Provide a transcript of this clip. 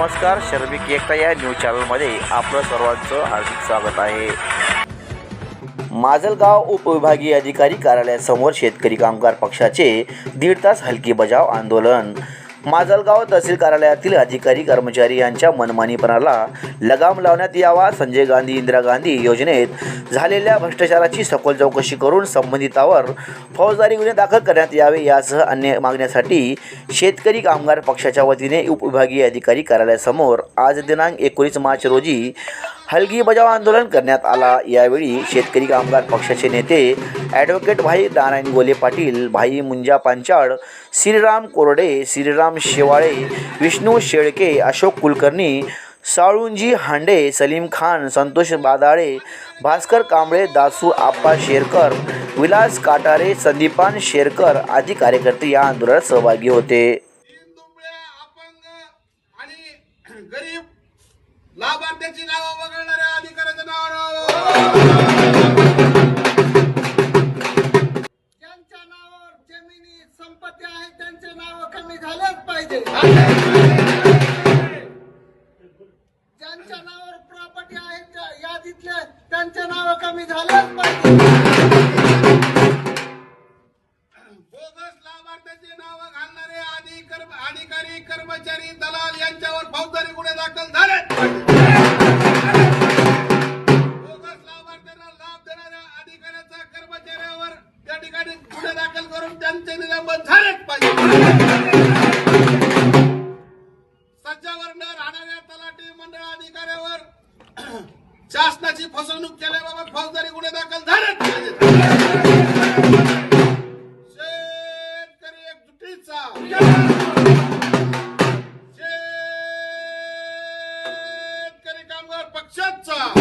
नमस्कार शर्मिक एकता या न्यूज चॅनलमध्ये आपलं सर्वांचं हार्दिक स्वागत आहे. माजलगाव उपविभागीय अधिकारी कार्यालयासमोर शेतकरी कामगार पक्षाचे दीड तास हलकी बजाव आंदोलन. माजलगाव तहसील कार्यालयातील अधिकारी कर्मचारी यांच्या मनमानीपणाला लगाम लावण्यात यावा. संजय गांधी इंदिरा गांधी योजनेत झालेल्या भ्रष्टाचाराची सखोल चौकशी करून संबंधितावर फौजदारी गुन्हे दाखल करण्यात यावे यासह अन्य मागण्यासाठी शेतकरी कामगार पक्षाच्या वतीने उपविभागीय अधिकारी कार्यालयासमोर आज दिनांक एकोणीस मार्च रोजी हलगी बजाव आंदोलन करण्यात आला. यावेळी शेतकरी कामगार पक्षाचे नेते ॲडव्होकेट भाई नारायण गोले पाटील भाई मुंजा पांचाळ श्रीराम कोरडे श्रीराम शेवाळे विष्णू शेळके अशोक कुलकर्णी साळुंजी हांडे सलीम खान संतोष बादाळे भास्कर कांबळे दासू आप्पा शेरकर विलास काटारे संदीपान शेरकर आदी कार्यकर्ते या आंदोलनात सहभागी होते. लाभार्थ्याची नावं वगळणाऱ्या अधिकाऱ्याचं नाव. ज्यांच्या नावावर जमिनी संपत्ती आहे त्यांचे नाव कमी झालेच पाहिजे. ज्यांच्या नावावर प्रॉपर्टी आहे त्या यादीतले त्यांचे नाव कमी झालेच पाहिजे. बोगस लाभार्थ्याची नावं घालणारे अधिकारी कर्मचारी दलाल यांच्यावर फौजदारी त्यांचे निलंबन झालेच पाहिजे. सज्जावर न राहणाऱ्या तलाठी मंडळ अधिकाऱ्यावर शासनाची फसवणूक केल्याबाबत फौजदारी गुन्हे दाखल झालेच पाहिजेत. शेतकरी एकजुटीचा. शेतकरी कामगार पक्षाचा.